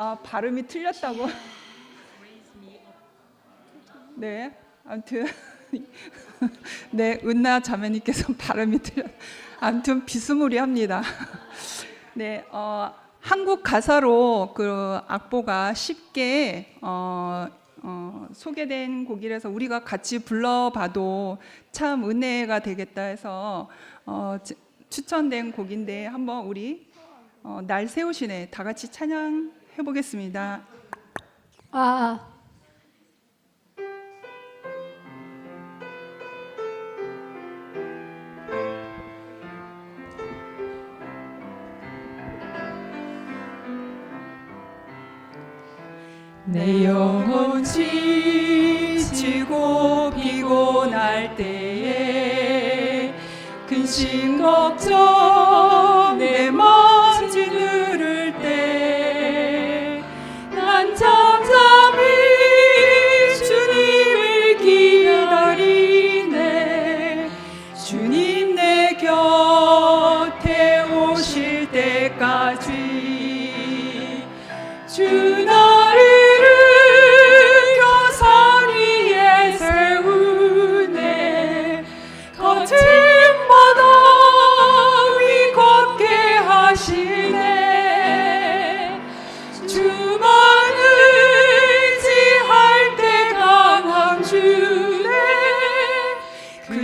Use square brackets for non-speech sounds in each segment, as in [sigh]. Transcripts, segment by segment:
아, 발음이 틀렸다고. 네, 아무튼 [laughs] 네 은나 자매님께서 [laughs] 발음이 틀렸. 아무튼 비스무리합니다. [laughs] 네, 어, 한국 가사로 그 악보가 쉽게 어, 어, 소개된 곡이라서 우리가 같이 불러봐도 참 은혜가 되겠다 해서 어, 지- 추천된 곡인데 한번 우리 어, 날 세우시네 다 같이 찬양 해 보겠습니다. 아, 내 영혼 지치고 피곤할 때에 근심 걱정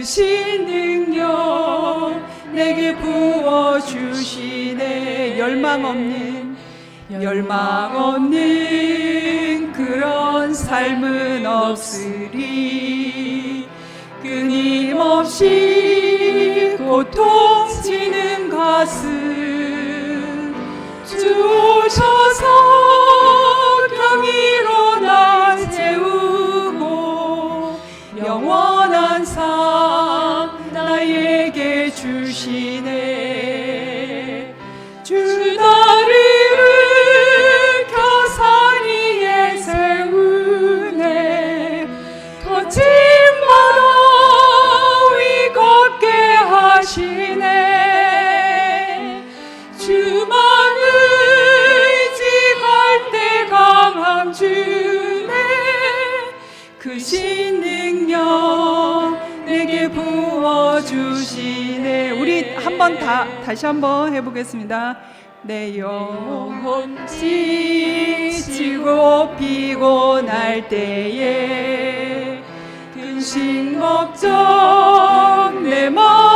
그신 능력 내게 부어주시네. 열망 없는 열망 없는 그런 삶은 없으리. 끊임없이 고통치는 가슴 주 오셔서 그 신 능력 내게 부어주시네. 우리 한번 다 다시 한번 해보겠습니다. 내 영혼 지치고 피곤할 때에 근심 걱정 내먼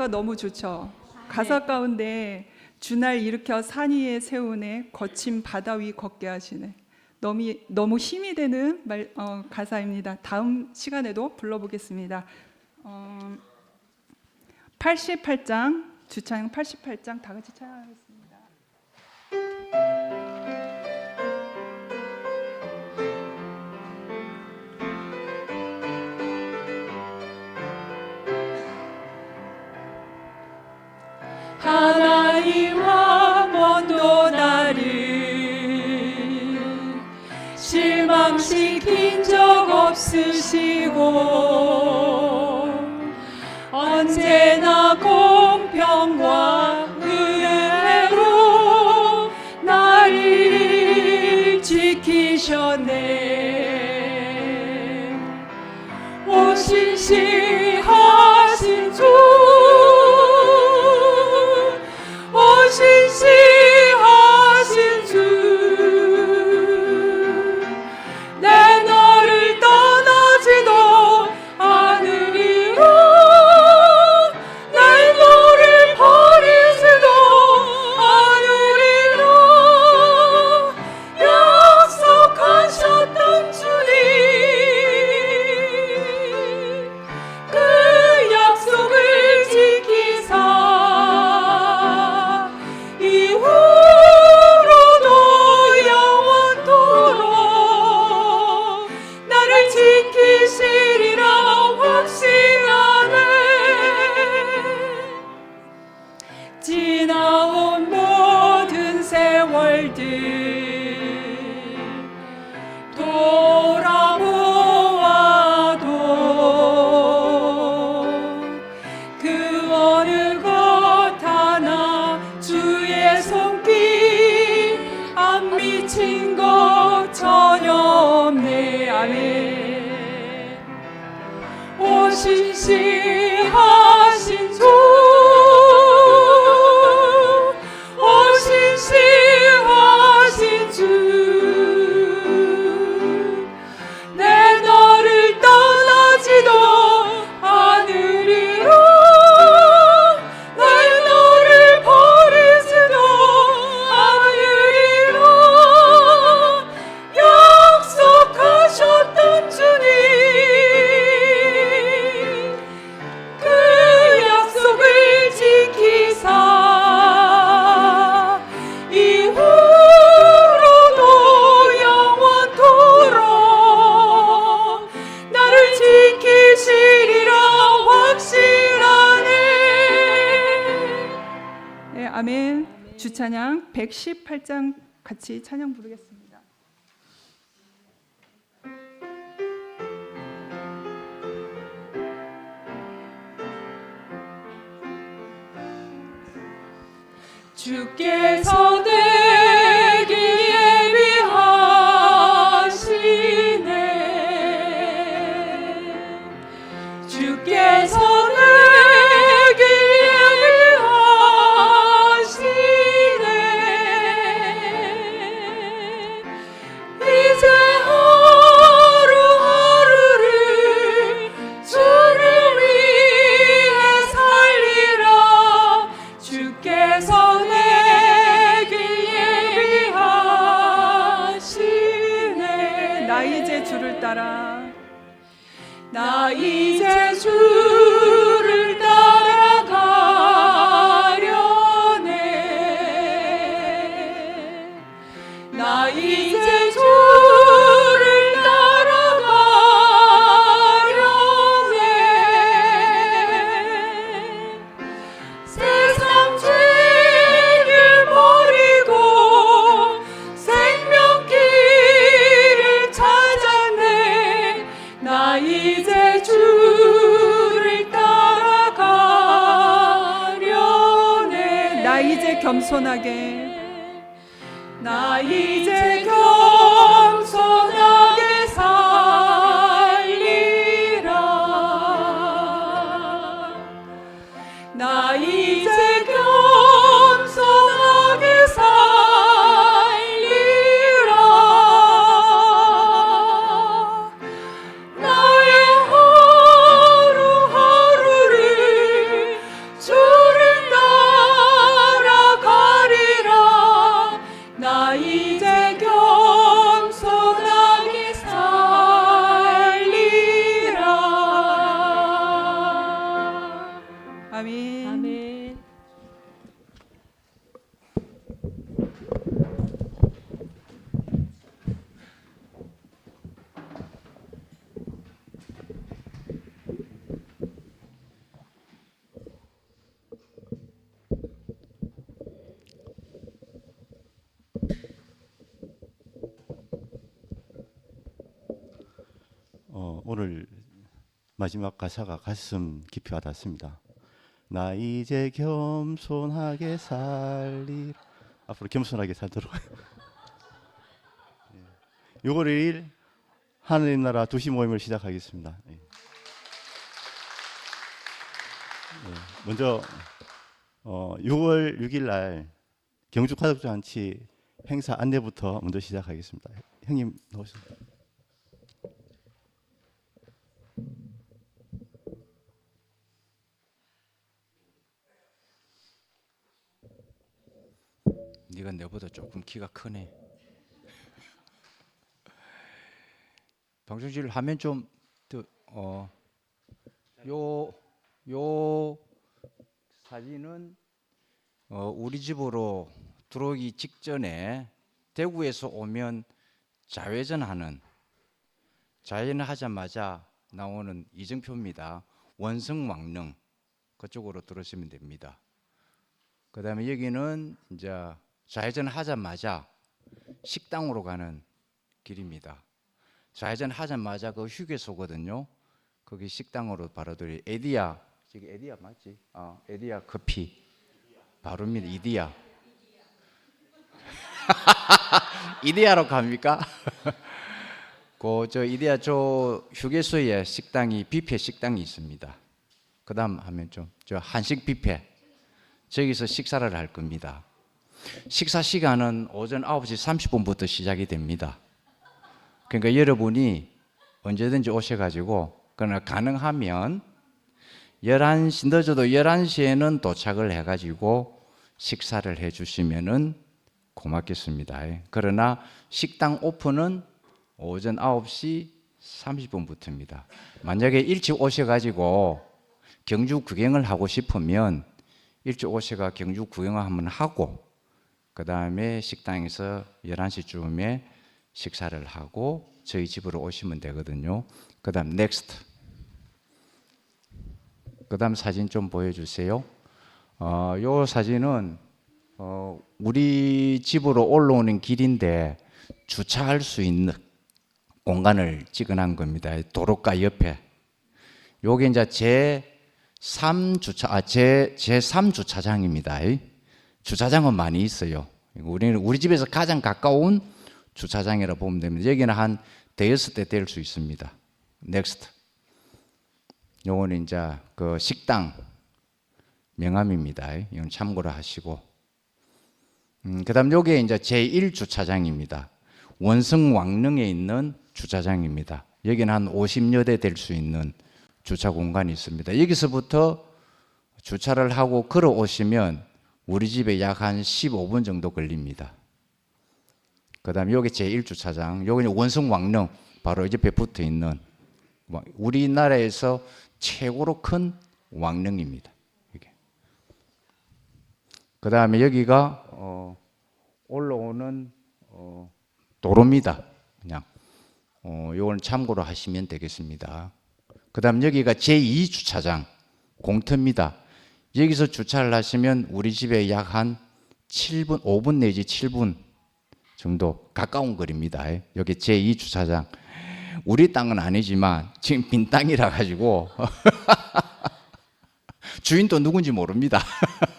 가사가 너무 좋죠. 아, 네. 가사 가운데 주날 일으켜 산 위에 세우네 거친 바다 위 걷게 하시네. 너무 너무 힘이 되는 말, 어, 가사입니다. 다음 시간에도 불러보겠습니다. 어, 88장 주창 88장 다 같이 찬양하겠습니다. 하나님 한 번도 나를 실망시킨 적 없으시고 星星和星球 아멘. 주찬양 118장 같이 찬양 부르겠습니다. 주께서 내 나라. 나의 겸손하게 마지막 가사가 가슴 깊이 와닿습니다. 나 이제 겸손하게 살리 앞으로 겸손하게 살도록. 예. 6월 1일 하늘의 나라 도시 모임을 시작하겠습니다. 예. 예, 먼저 어, 6월 6일 날 경주 가족잔치 행사 안내부터 먼저 시작하겠습니다. 형님 나오세요. 네가 내보다 조금 키가 크네. 방송실 하면 좀 어, 요, 요 사진은 어, 우리 집으로 들어오기 직전에 대구에서 오면 자회전하는 자회전하자마자 나오는 이정표입니다. 원성왕릉 그쪽으로 들어오시면 됩니다. 그 다음에 여기는 이제 좌회전 하자마자 식당으로 가는 길입니다. 좌회전 하자마자 그 휴게소거든요. 거기 식당으로 바로 들이 에디야 저기 에디야 맞지? 어, 에디야 커피 바로입니다. 이디야 [laughs] 이디야로 갑니까? [laughs] 그저 이디야 저 휴게소에 식당이 뷔페 식당이 있습니다. 그다음 하면 좀 저 한식 뷔페 저기서 식사를 할 겁니다. 식사 시간은 오전 9시 30분부터 시작이 됩니다. 그러니까 여러분이 언제든지 오셔가지고 그러나 가능하면 11시 늦어도 11시에는 도착을 해가지고 식사를 해주시면은 고맙겠습니다. 그러나 식당 오픈은 오전 9시 30분부터입니다. 만약에 일찍 오셔가지고 경주 구경을 하고 싶으면 일찍 오셔가 경주 구경을 한번 하고 그 다음에 식당에서 11시쯤에 식사를 하고 저희 집으로 오시면 되거든요. 그 다음 넥스트 그 다음 사진 좀 보여주세요. 어, 요 사진은 어, 우리 집으로 올라오는 길인데 주차할 수 있는 공간을 찍어놓은 겁니다. 도로가 옆에. 요게 이제 제 3주차, 아, 제, 제3 주차장입니다. 주차장은 많이 있어요. 우리는 우리 집에서 가장 가까운 주차장이라 보면 됩니다. 여기는 한 대여섯 대 될 수 있습니다. 넥스트. 요거는 이제 그 식당 명함입니다. 이건 참고로 하시고. 음, 그 다음 요게 이제 제1 주차장입니다. 원성 왕릉에 있는 주차장입니다. 여기는 한 50여 대 될 수 있는 주차 공간이 있습니다. 여기서부터 주차를 하고 걸어오시면 우리 집에 약 한 15분 정도 걸립니다. 그 다음에 여기 제1주차장, 여기는 원성 왕릉, 바로 옆에 붙어 있는 우리나라에서 최고로 큰 왕릉입니다. 그 다음에 여기가 어, 올라오는 어, 도로입니다. 그냥 어, 이걸 참고로 하시면 되겠습니다. 그 다음 여기가 제2주차장 공터입니다. 여기서 주차를 하시면 우리 집에 약 한 7분, 5분 내지 7분 정도 가까운 거리입니다. 여기 제2 주차장. 우리 땅은 아니지만 지금 빈 땅이라 가지고 [laughs] 주인도 누군지 모릅니다.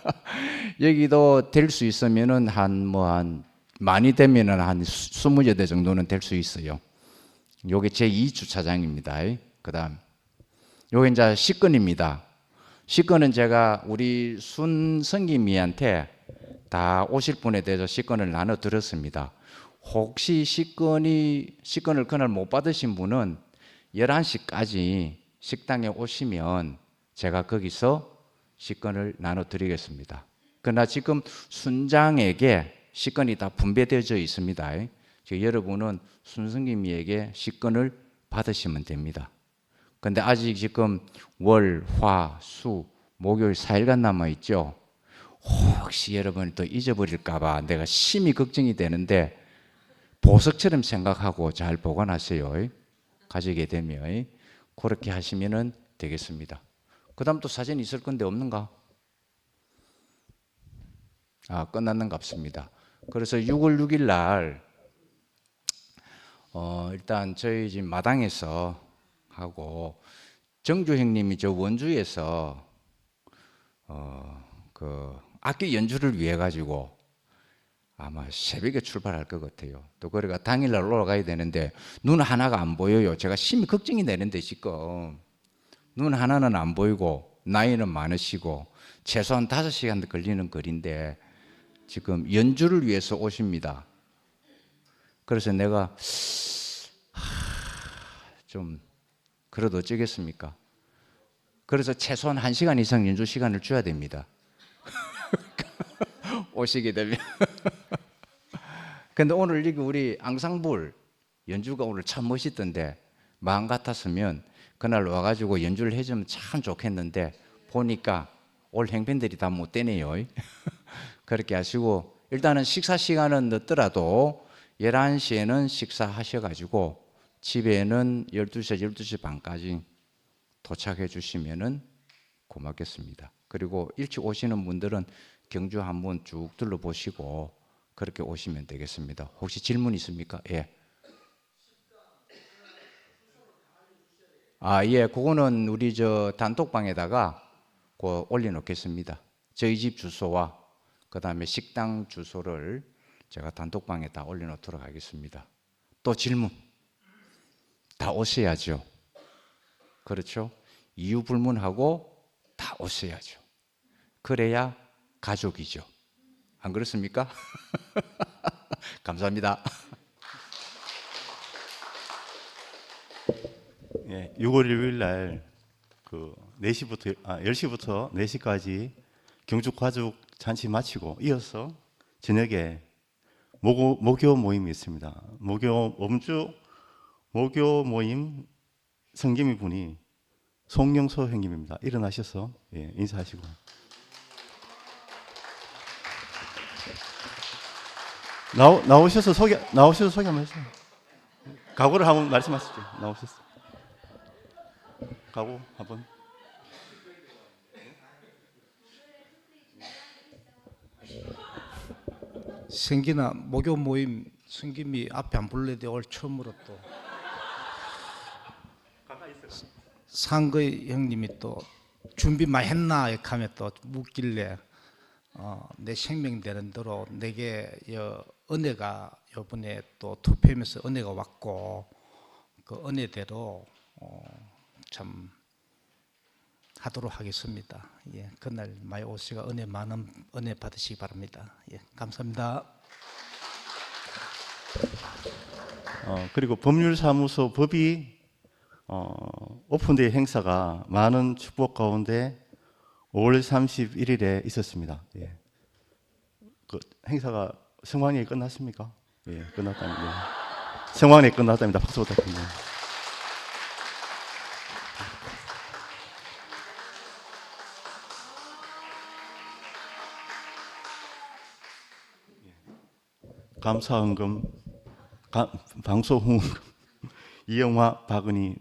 [laughs] 여기도 될 수 있으면은 한 뭐한 많이 되면은 한 20여 대 정도는 될 수 있어요. 요게 제2 주차장입니다. 그다음 요게 이제 식권입니다. 식권은 제가 우리 순 성김이한테 다 오실 분에 대해서 식권을 나눠 드렸습니다. 혹시 식권이 식권을 그날 못 받으신 분은 11시까지 식당에 오시면 제가 거기서 식권을 나눠 드리겠습니다. 그러나 지금 순장에게 식권이 다 분배되어져 있습니다. 즉 여러분은 순승김이에게 식권을 받으시면 됩니다. 근데 아직 지금 월, 화, 수, 목요일 4일간 남아 있죠. 혹시 여러분이 또 잊어버릴까봐 내가 심히 걱정이 되는데 보석처럼 생각하고 잘 보관하세요. 가지게 되면 그렇게 하시면 되겠습니다. 그 다음 또 사진 있을 건데 없는가? 아 끝났는 값습니다. 그래서 6월 6일 날 어, 일단 저희 집 마당에서 하고 정주 형님이 저 원주에서 어 그 악기 연주를 위해 가지고 아마 새벽에 출발할 것 같아요. 또 그래가 당일날 올라가야 되는데 눈 하나가 안 보여요. 제가 심히 걱정이 되는데 지금 눈 하나는 안 보이고 나이는 많으시고 최소한 다섯 시간 걸리는 거리인데 지금 연주를 위해서 오십니다. 그래서 내가 하, 좀 그래도 어쩌겠습니까? 그래서 최소한 한 시간 이상 연주 시간을 줘야 됩니다. [laughs] 오시게 되면. [laughs] 근데 오늘 여기 우리 앙상블 연주가 오늘 참 멋있던데 마음 같았으면 그날 와가지고 연주를 해주면 참 좋겠는데 보니까 올 행편들이 다 못 되네요. [laughs] 그렇게 하시고 일단은 식사 시간은 늦더라도 11시에는 식사하셔가지고 집에는 12시, 12시 반까지 도착해 주시면은 고맙겠습니다. 그리고 일찍 오시는 분들은 경주 한번 쭉 둘러보시고 그렇게 오시면 되겠습니다. 혹시 질문 있습니까? 예. 아, 예. 그거는 우리 저 단톡방에다가 그 올려놓겠습니다. 저희 집 주소와 그 다음에 식당 주소를 제가 단톡방에 다 올려놓도록 하겠습니다. 또 질문. 다 오셔야죠. 그렇죠? 이유 불문하고 다 오셔야죠. 그래야 가족이죠. 안 그렇습니까? [laughs] 감사합니다. 예, 6월 1일 날그 4시부터 아 10시부터 4시까지 경주 가족 잔치 마치고 이어서 저녁에 모교 모임이 있습니다. 모교 엄주 모교 모임 성김이 분이 송영소 형님입니다. 일어나셔서 예, 인사하시고 나오, 나오셔서 소개 나오셔서 소개 한번 해주세요. 각오를 한번 말씀하시죠. 나오셨어. 각오 한번. 생기나 목요 모임 승김이 앞에 안 불러대 올 처음으로 또 상거의 형님이 또 준비 많이 했나 하면 또 묻길래 어, 내 생명 되는 대로 내게 여 은혜가 이번에 또 투표하면서 은혜가 왔고 그 은혜대로 어, 참 하도록 하겠습니다. 예, 그날 많이 오시가 은혜 많은 은혜 받으시기 바랍니다. 예, 감사합니다. 어, 그리고 법률사무소 법이 어, 오픈데이 행사가 많은 축복 가운데 5월 31일에 있었습니다. 예. 그 행사가 성황리에 끝났습니까? 예, 끝났답니다. 예. 성황리에 끝났답니다. 박수 부탁드립니다. 감사헌금, 가- 방소후원금, [laughs] 이영화, 박은희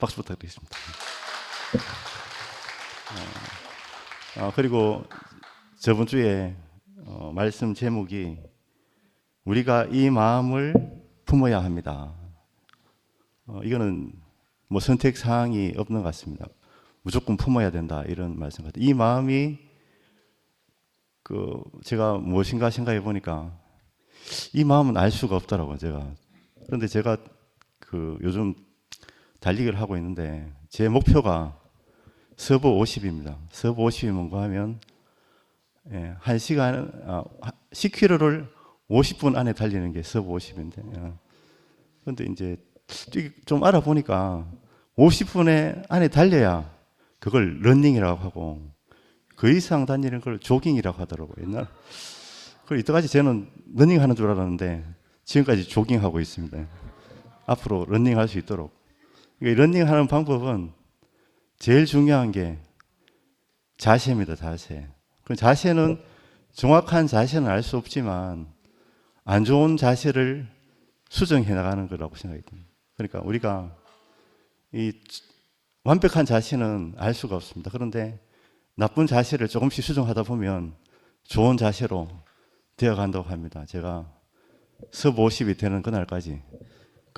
박수 부탁드리겠습니다. 어, 어, 그리고 저번 주에 어, 말씀 제목이 우리가 이 마음을 품어야 합니다. 어, 이거는 뭐 선택 사항이 없는 것 같습니다. 무조건 품어야 된다 이런 말씀 같아요. 이 마음이 그 제가 무엇인가 생각해 보니까 이 마음은 알 수가 없더라고요, 제가. 그런데 제가 그 요즘 달리기를 하고 있는데 제 목표가 서부 50입니다. 서부 50이 뭔가 하면 예, 한 시간 아, 10km를 50분 안에 달리는 게 서부 50인데. 예. 그런데 이제 뛰기 좀 알아보니까 50분에 안에 달려야 그걸 런닝이라고 하고 그 이상 다니는 걸 조깅이라고 하더라고요. 옛날. 그리고 이때까지 저는 러닝 하는 줄 알았는데 지금까지 조깅하고 있습니다. 앞으로 러닝 할 수 있도록. 그러니까 러닝 하는 방법은 제일 중요한 게 자세입니다, 자세. 그 자세는 정확한 자세는 알 수 없지만 안 좋은 자세를 수정해 나가는 거라고 생각이 듭니다. 그러니까 우리가 이 완벽한 자세는 알 수가 없습니다. 그런데 나쁜 자세를 조금씩 수정하다 보면 좋은 자세로 되어 간다고 합니다. 제가 섭 50이 되는 그날까지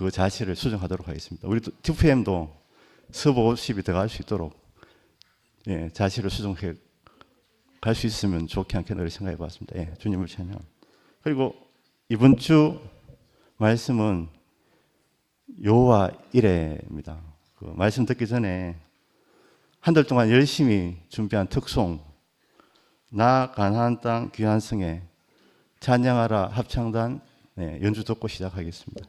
그 자세를 수정하도록 하겠습니다. 우리 TFM도 서보 50이 더갈수 있도록 예, 자시를 수정해 갈 수 있으면 좋지 않겠나 생각해 봤습니다. 예, 주님을 찬양. 그리고 이번 주 말씀은 요와 일회입니다. 그 말씀 듣기 전에 한 달 동안 열심히 준비한 특송 나 가나안 땅 귀한 성에 찬양하라 합창단 네, 연주 듣고 시작하겠습니다.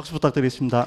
박수 부탁드리겠습니다.